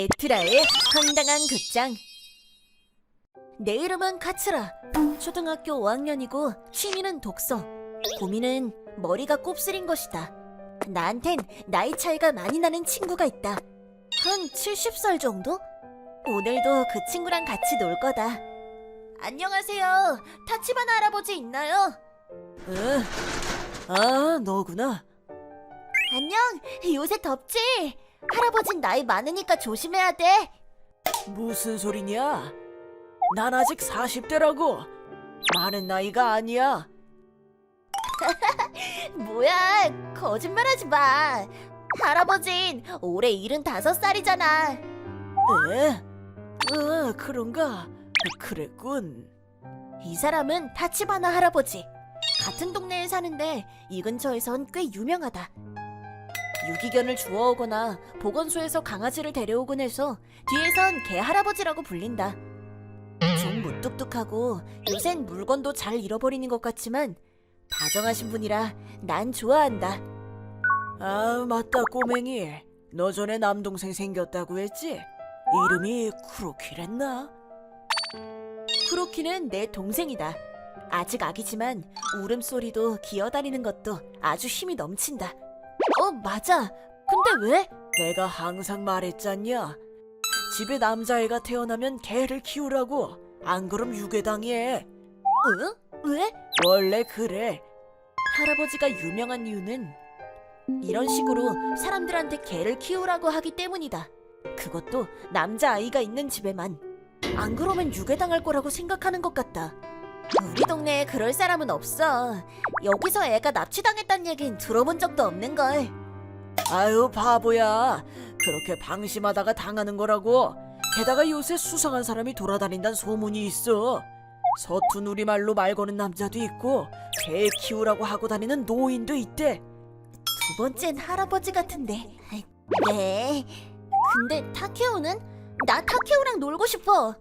에트라의 황당한 극장 내 이름은 카츠라 초등학교 5학년이고 취미는 독서 고민은 머리가 곱슬인 것이다 나한텐 나이 차이가 많이 나는 친구가 있다 한 70살 정도? 오늘도 그 친구랑 같이 놀 거다 안녕하세요 타치바나 할아버지 있나요? 응. 아, 너구나. 안녕 요새 덥지? 할아버진 나이 많으니까 조심해야 돼 무슨 소리냐? 난 아직 40대라고. 많은 나이가 아니야. 뭐야 거짓말하지 마 할아버진 올해 75살이잖아 에? 어, 그런가? 그랬군. 이 사람은 타치바나 할아버지 같은 동네에 사는데 이 근처에선 꽤 유명하다 유기견을 주워오거나 보건소에서 강아지를 데려오곤 해서 뒤에선 개 할아버지라고 불린다 좀 무뚝뚝하고 요샌 물건도 잘 잃어버리는 것 같지만 다정하신 분이라 난 좋아한다 아, 맞다, 꼬맹이. 너 전에 남동생 생겼다고 했지? 이름이 크로키랬나? 크로키는 내 동생이다. 아직 아기지만 울음소리도 기어다니는 것도 아주 힘이 넘친다. 어, 맞아. 근데 왜? 내가 항상 말했잖냐? 집에 남자애가 태어나면 개를 키우라고. 안 그럼 유괴당해. 응? 왜? 원래 그래. 할아버지가 유명한 이유는 이런 식으로 사람들한테 개를 키우라고 하기 때문이다. 그것도 남자아이가 있는 집에만. 안 그러면 유괴당할 거라고 생각하는 것 같다. 우리 동네에 그럴 사람은 없어. 여기서 애가 납치당했단 얘긴 들어본 적도 없는걸. 아유 바보야 그렇게 방심하다가 당하는 거라고 게다가 요새 수상한 사람이 돌아다닌다는 소문이 있어 서툰 우리말로 말 거는 남자도 있고 개 키우라고 하고 다니는 노인도 있대 두 번째는 할아버지 같은데. 네. 근데 타케오는? 나 타케오랑 놀고 싶어.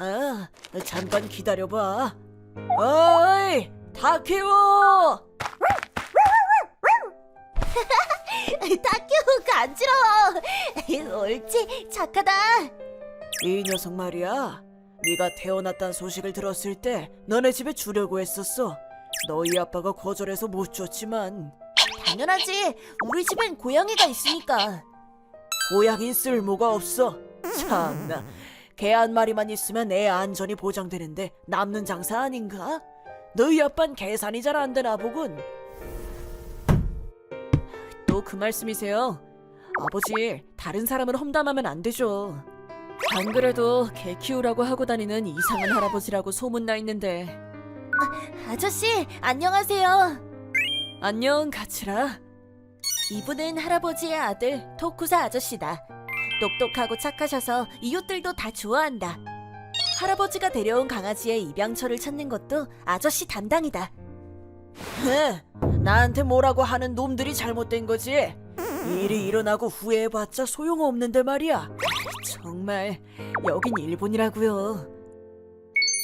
아 잠깐 기다려봐 어이 다 키워 타케오 간지러워. 옳지, 착하다. 이 녀석 말이야 네가 태어났다는 소식을 들었을 때 너네 집에 주려고 했었어 너희 아빠가 거절해서 못 줬지만 당연하지. 우리 집엔 고양이가 있으니까. 고양이 쓸모가 없어. 참나. 개 한 마리만 있으면 애 안전이 보장되는데 남는 장사 아닌가? 너희 아빤 계산이 잘 안 되나 보군. 또 그 말씀이세요? 아버지, 다른 사람을 험담하면 안 되죠. 안 그래도 개 키우라고 하고 다니는 이상한 할아버지라고 소문나 있는데. 아저씨, 안녕하세요. 안녕, 가츠라. 이분은 할아버지의 아들 토쿠사 아저씨다. 똑똑하고 착하셔서 이웃들도 다 좋아한다. 할아버지가 데려온 강아지의 입양처를 찾는 것도 아저씨 담당이다. 헤, 나한테 뭐라고 하는 놈들이 잘못된 거지. 일이 일어나고 후회해봤자 소용없는데 말이야. 정말 여긴 일본이라고요.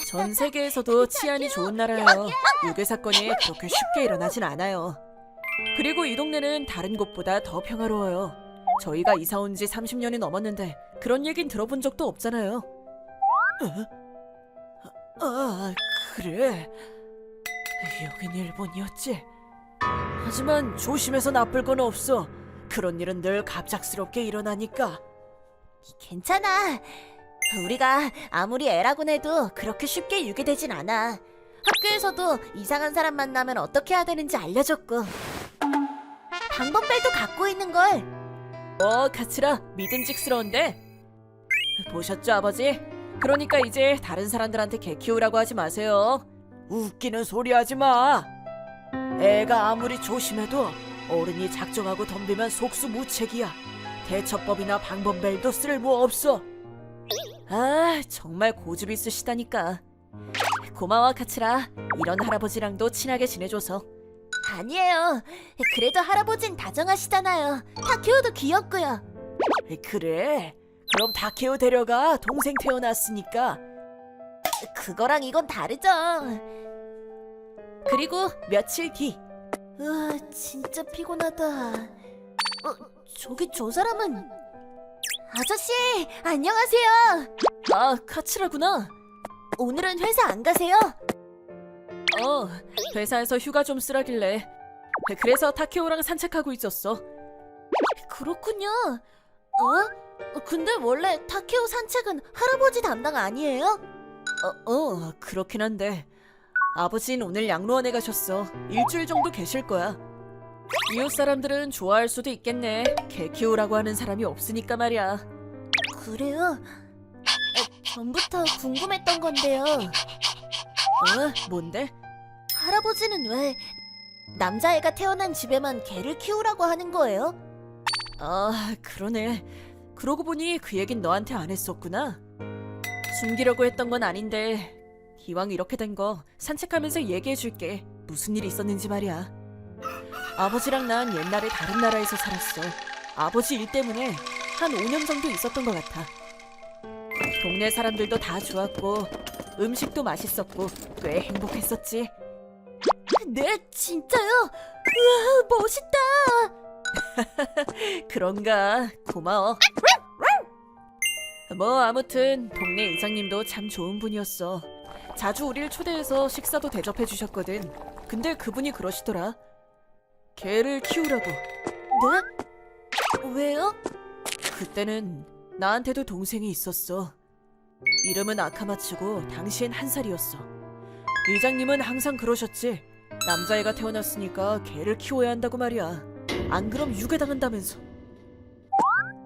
전 세계에서도 치안이 좋은 나라예요. 유괴 사건이 그렇게 쉽게 일어나진 않아요. 그리고 이 동네는 다른 곳보다 더 평화로워요. 저희가 이사 온 지 30년이 넘었는데 그런 얘긴 들어본 적도 없잖아요. 어? 아, 그래. 여긴 일본이었지. 하지만 조심해서 나쁠 건 없어. 그런 일은 늘 갑작스럽게 일어나니까. 괜찮아. 우리가 아무리 애라곤 해도 그렇게 쉽게 유괴되진 않아. 학교에서도 이상한 사람 만나면 어떻게 해야 되는지 알려줬고. 방법벨도 갖고 있는 걸. 어, 카츠라, 믿음직스러운데? 보셨죠, 아버지? 그러니까 이제 다른 사람들한테 개 키우라고 하지 마세요. 웃기는 소리 하지 마. 애가 아무리 조심해도 어른이 작정하고 덤비면 속수무책이야. 대처법이나 방법벨도 쓸모 없어. 아, 정말 고집 있으시다니까. 고마워, 카츠라. 이런 할아버지랑도 친하게 지내줘서. 아니에요. 그래도 할아버진 다정하시잖아요. 타케오도 귀엽고요. 그래? 그럼 다케오 데려가. 동생 태어났으니까. 그거랑 이건 다르죠. 그리고 며칠 뒤 으아, 진짜 피곤하다. 어, 저기 저 사람은 아저씨, 안녕하세요. 아, 카츠라구나. 오늘은 회사 안 가세요? 어, 회사에서 휴가 좀 쓰라길래. 그래서 타케오랑 산책하고 있었어. 그렇군요. 어? 근데 원래 타케오 산책은 할아버지 담당 아니에요? 어, 어, 그렇긴 한데. 아버진 오늘 양로원에 가셨어. 일주일 정도 계실 거야. 이웃 사람들은 좋아할 수도 있겠네. 개 키우라고 하는 사람이 없으니까 말이야. 그래요? 어, 전부터 궁금했던 건데요. 어? 뭔데? 할아버지는 왜 남자애가 태어난 집에만 개를 키우라고 하는 거예요? 아, 그러네. 그러고 보니 그 얘긴 너한테 안 했었구나. 숨기려고 했던 건 아닌데 이왕 이렇게 된 거 산책하면서 얘기해 줄게. 무슨 일이 있었는지 말이야. 아버지랑 난 옛날에 다른 나라에서 살았어. 아버지 일 때문에 한 5년 정도 있었던 것 같아. 동네 사람들도 다 좋았고 음식도 맛있었고 꽤 행복했었지. 네, 진짜요? 우와, 멋있다. 그런가? 고마워. 뭐 아무튼 동네 이장님도 참 좋은 분이었어. 자주 우릴 초대해서 식사도 대접해 주셨거든. 근데 그분이 그러시더라. 개를 키우라고. 네? 왜요? 그때는 나한테도 동생이 있었어. 이름은 아카마츠고 당시엔 한 살이었어. 이장님은 항상 그러셨지 남자애가 태어났으니까 개를 키워야 한다고 말이야 안 그럼 유괴당한다면서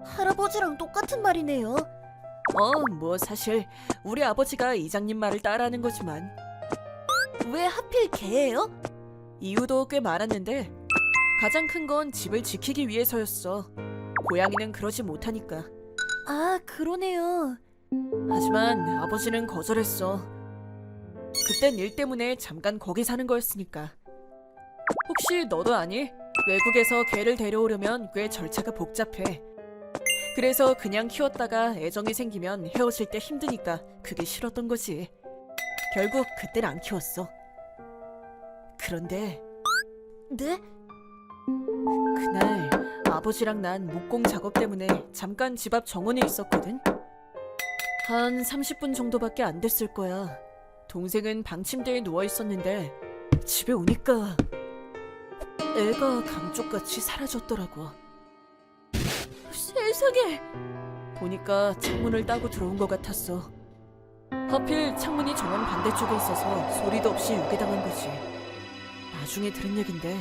할아버지랑 똑같은 말이네요. 어, 뭐 사실 우리 아버지가 이장님 말을 따라하는 거지만 왜 하필 개예요? 이유도 꽤 많았는데 가장 큰 건 집을 지키기 위해서였어. 고양이는 그러지 못하니까. 아, 그러네요. 하지만 아버지는 거절했어. 그땐 일 때문에 잠깐 거기 사는 거였으니까. 혹시 너도 아니? 외국에서 개를 데려오려면 꽤 절차가 복잡해. 그래서 그냥 키웠다가 애정이 생기면 헤어질 때 힘드니까 그게 싫었던 거지. 결국 그땐 안 키웠어. 그런데 네? 그날 아버지랑 난 목공 작업 때문에 잠깐 집 앞 정원에 있었거든. 한 30분 정도밖에 안 됐을 거야. 동생은 방침대에 누워 있었는데 집에 오니까 애가 감쪽같이 사라졌더라고. 세상에. 보니까 창문을 따고 들어온 것 같았어. 하필 창문이 정원 반대쪽에 있어서 소리도 없이 유괴당한 거지. 나중에 들은 얘긴데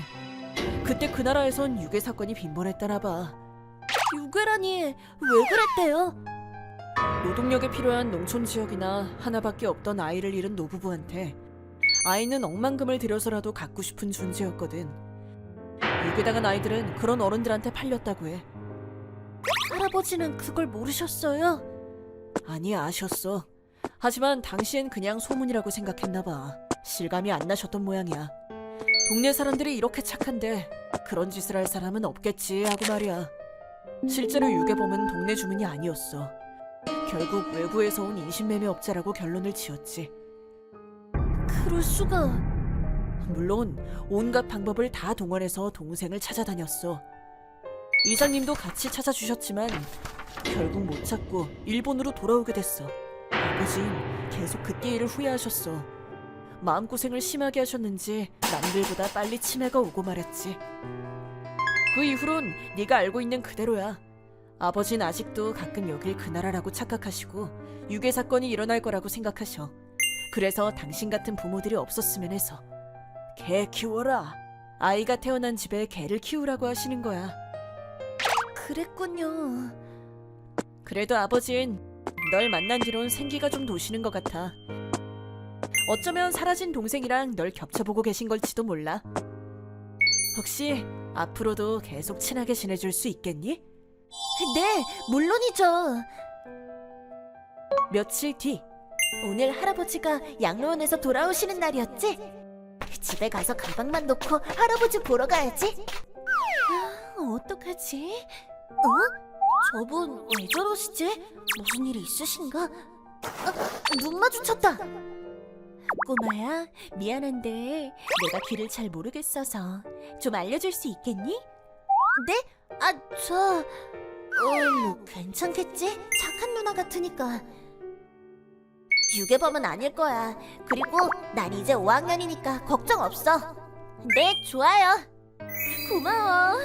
그때 그 나라에선 유괴 사건이 빈번했다나 봐. 유괴라니 왜 그랬대요? 노동력에 필요한 농촌 지역이나 하나밖에 없던 아이를 잃은 노부부한테 아이는 억만금을 들여서라도 갖고 싶은 존재였거든. 유괴당한 아이들은 그런 어른들한테 팔렸다고 해. 할아버지는 그걸 모르셨어요? 아니 아셨어. 하지만 당시엔 그냥 소문이라고 생각했나 봐. 실감이 안 나셨던 모양이야. 동네 사람들이 이렇게 착한데 그런 짓을 할 사람은 없겠지 하고 말이야. 실제로 유괴범은 동네 주민이 아니었어. 결국 외부에서 온 인신매매업자라고 결론을 지었지. 그럴 수가. 물론 온갖 방법을 다 동원해서 동생을 찾아다녔어. 이장님도 같이 찾아주셨지만 결국 못 찾고 일본으로 돌아오게 됐어. 아버진 계속 그때 일을 후회하셨어. 마음고생을 심하게 하셨는지 남들보다 빨리 치매가 오고 말았지. 그 이후론 네가 알고 있는 그대로야. 아버진 아직도 가끔 여길 그 나라라고 착각하시고 유괴 사건이 일어날 거라고 생각하셔. 그래서 당신 같은 부모들이 없었으면 해서 개 키워라. 아이가 태어난 집에 개를 키우라고 하시는 거야. 그랬군요. 그래도 아버진 널 만난 뒤론 생기가 좀 도시는 것 같아. 어쩌면 사라진 동생이랑 널 겹쳐보고 계신 걸지도 몰라. 혹시 앞으로도 계속 친하게 지내줄 수 있겠니? 네, 물론이죠. 며칠 뒤 오늘 할아버지가 양로원에서 돌아오시는 날이었지? 집에 가서 가방만 놓고 할아버지 보러 가야지. 아, 어떡하지? 어? 저분 왜 저러시지? 무슨 일이 있으신가? 아, 눈 마주쳤다. 꼬마야, 미안한데 내가 길을 잘 모르겠어서 좀 알려줄 수 있겠니? 네? 아, 저 어, 뭐 괜찮겠지? 착한 누나 같으니까. 유괴범은 아닐 거야. 그리고 난 이제 5학년이니까 걱정 없어. 네, 좋아요. 고마워.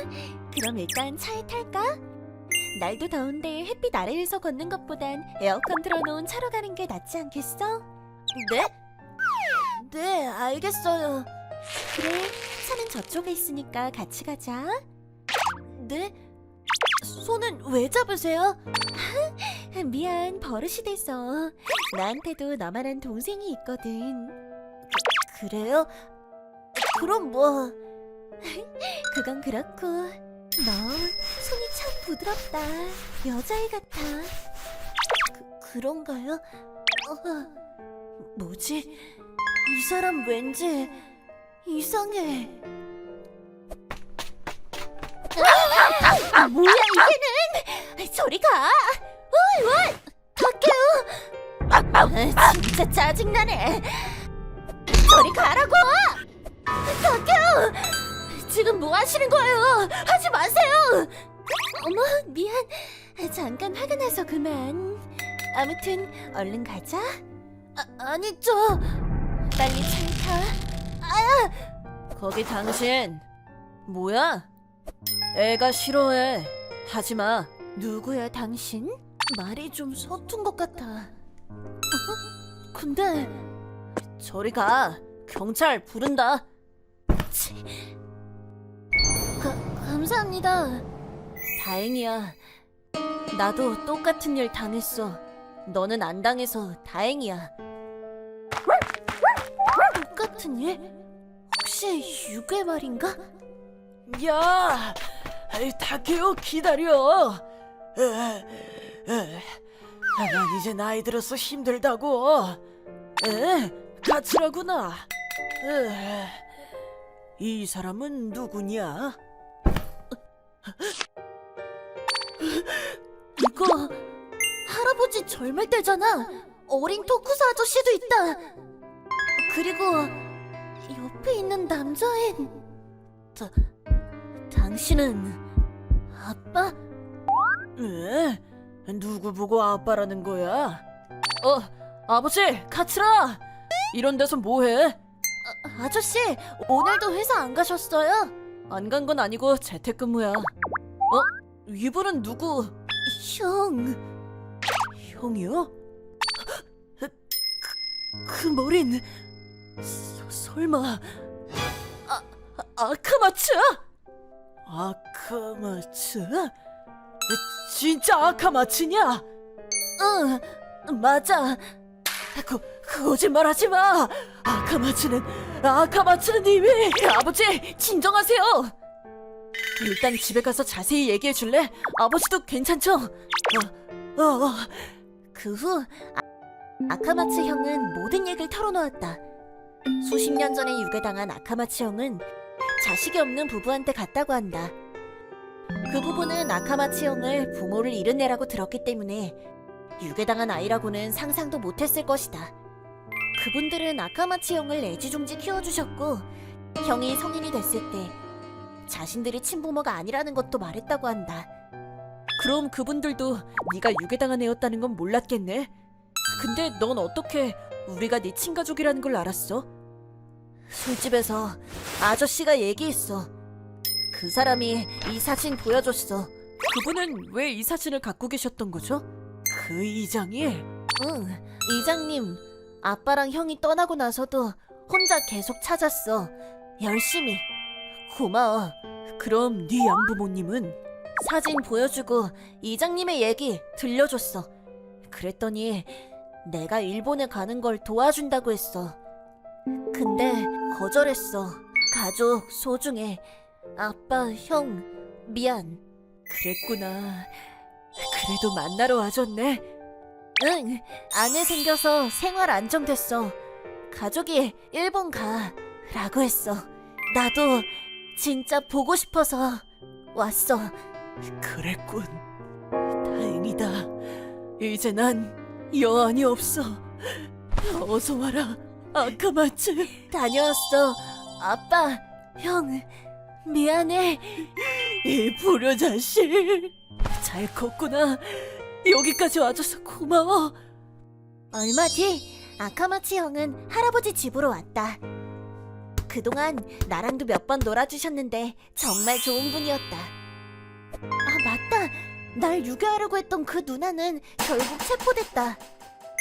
그럼 일단 차에 탈까? 날도 더운데 햇빛 아래에서 걷는 것보단 에어컨 틀어놓은 차로 가는 게 낫지 않겠어? 네? 네, 알겠어요. 그래, 차는 저쪽에 있으니까 같이 가자. 네? 손은 왜 잡으세요? 미안, 버릇이 돼서. 나한테도 너만한 동생이 있거든. 그, 그래요? 그럼 뭐... 그건 그렇고 너 손이 참 부드럽다. 여자애 같아. 그, 그런가요? 어, 뭐지? 이 사람 왠지 이상해. 아, 뭐야 이게는? 저리 가. 어이 와, 타케오. 아, 진짜 짜증나네. 저리 가라고. 타케오. 지금 뭐 하시는 거예요? 하지 마세요. 어머 미안. 잠깐 화가 나서 그만. 아무튼 얼른 가자. 아, 아니죠. 빨리 차에 타. 아야. 거기 당신 뭐야? 애가 싫어해. 하지 마. 누구야 당신? 말이 좀 서툰 것 같아. 어? 근데 저리 가. 경찰 부른다. 가, 감사합니다. 다행이야. 나도 똑같은 일 당했어. 너는 안 당해서 다행이야. 똑같은 일? 혹시 유괴 말인가? 야, 아이, 타케오 기다려. 에, 이제 나이 들어서 힘들다고. 에, 가츠라구나. 에, 이 사람은 누구냐? 이거 할아버지 젊을 때잖아. 어린 토쿠사 아저씨도 있다. 그리고 옆에 있는 남자애 다, 당신은 아빠? 에? 누구 보고 아빠라는 거야? 어, 아버지, 카츠라. 이런 데서 뭐해? 아, 아저씨 오늘도 회사 안 가셨어요? 안 간 건 아니고 재택근무야. 어? 이분은 누구? 형 형이요? 그, 그 머린 서, 설마 아, 아 아카마츠? 아카마츠? 진짜 아카마츠냐? 응 맞아 그, 그 거짓말하지 마. 아카마츠는 아카마츠는 이미 아버지 진정하세요. 일단 집에 가서 자세히 얘기해 줄래? 아버지도 괜찮죠? 어, 어, 어. 그 후 아카마츠 형은 모든 얘기를 털어놓았다. 수십 년 전에 유괴당한 아카마츠 형은 자식이 없는 부부한테 갔다고 한다. 그 부부는 아카마츠 형을 부모를 잃은 애라고 들었기 때문에 유괴당한 아이라고는 상상도 못했을 것이다. 그분들은 아카마츠 형을 애지중지 키워주셨고 형이 성인이 됐을 때 자신들이 친부모가 아니라는 것도 말했다고 한다. 그럼 그분들도 네가 유괴당한 애였다는 건 몰랐겠네. 근데 넌 어떻게 우리가 네 친가족이라는 걸 알았어? 술집에서 아저씨가 얘기했어. 그 사람이 이 사진 보여줬어. 그분은 왜 이 사진을 갖고 계셨던 거죠? 그 이장이? 응, 이장님, 아빠랑 형이 떠나고 나서도 혼자 계속 찾았어. 열심히. 고마워. 그럼 네 양부모님은? 사진 보여주고 이장님의 얘기 들려줬어. 그랬더니 내가 일본에 가는 걸 도와준다고 했어. 근데 거절했어. 가족 소중해. 아빠, 형, 미안. 그랬구나. 그래도 만나러 와줬네. 응, 아내 생겨서 생활 안정됐어. 가족이 일본 가. 라고 했어. 나도 진짜 보고 싶어서 왔어. 그랬군. 다행이다. 이제 난 여한이 없어. 어서 와라, 아카마츠. 다녀왔어. 아빠, 형, 미안해. 이 불효 자식. 잘 컸구나. 여기까지 와줘서 고마워. 얼마 뒤 아카마치 형은 할아버지 집으로 왔다. 그동안 나랑도 몇 번 놀아주셨는데 정말 좋은 분이었다. 아 맞다. 날 유괴하려고 했던 그 누나는 결국 체포됐다.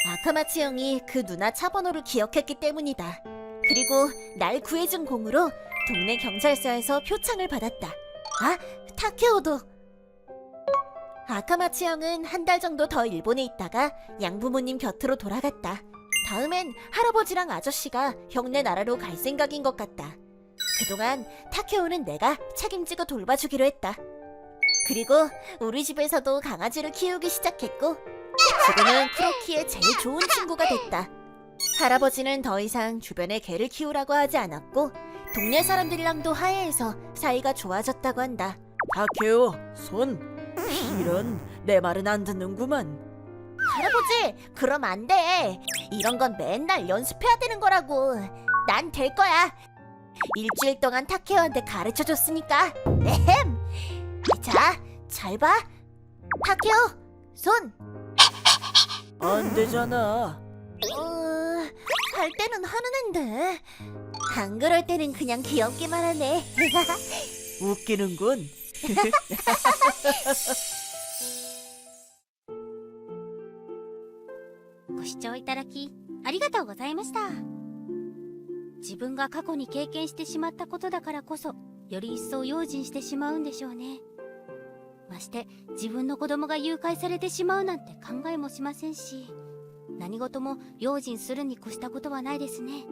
아카마치 형이 그 누나 차 번호를 기억했기 때문이다. 그리고 날 구해준 공으로 동네 경찰서에서 표창을 받았다. 아, 타케오도. 아카마치 형은 한 달 정도 더 일본에 있다가 양부모님 곁으로 돌아갔다. 다음엔 할아버지랑 아저씨가 형네 나라로 갈 생각인 것 같다. 그동안 타케오는 내가 책임지고 돌봐주기로 했다. 그리고 우리 집에서도 강아지를 키우기 시작했고 지금은 크로키의 제일 좋은 친구가 됐다. 할아버지는 더 이상 주변에 개를 키우라고 하지 않았고 동네 사람들이랑도 화해해서 사이가 좋아졌다고 한다. 타케오, 손. 이런 내 말은 안 듣는구만. 할아버지, 그럼 안 돼. 이런 건 맨날 연습해야 되는 거라고. 난 될 거야. 일주일 동안 타케오한테 가르쳐 줬으니까. 에헴. 자, 잘 봐. 타케오, 손. 안 되잖아. 어, 할 때는 하는 앤데. 안 그럴 때는 그냥 귀엽기만 하네. 웃기는군. ご視聴いただきありがとうございました自分が過去に経験してしまったことだからこそより一層用心してしまうんでしょうね まして自分の子供が誘拐されてしまうなんて考えもしませんし何事も用心するに越したことはないですね。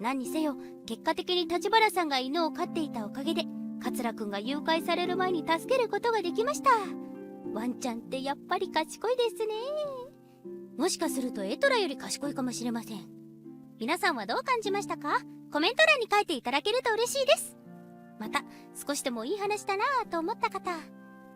何にせよ結果的に立花さんが犬を飼っていたおかげで桂くんが誘拐される前に助けることができました。ワンちゃんってやっぱり賢いですね。もしかするとエトラより賢いかもしれません。皆さんはどう感じましたか？コメント欄に書いていただけると嬉しいです。また、少しでもいい話だなぁと思った方、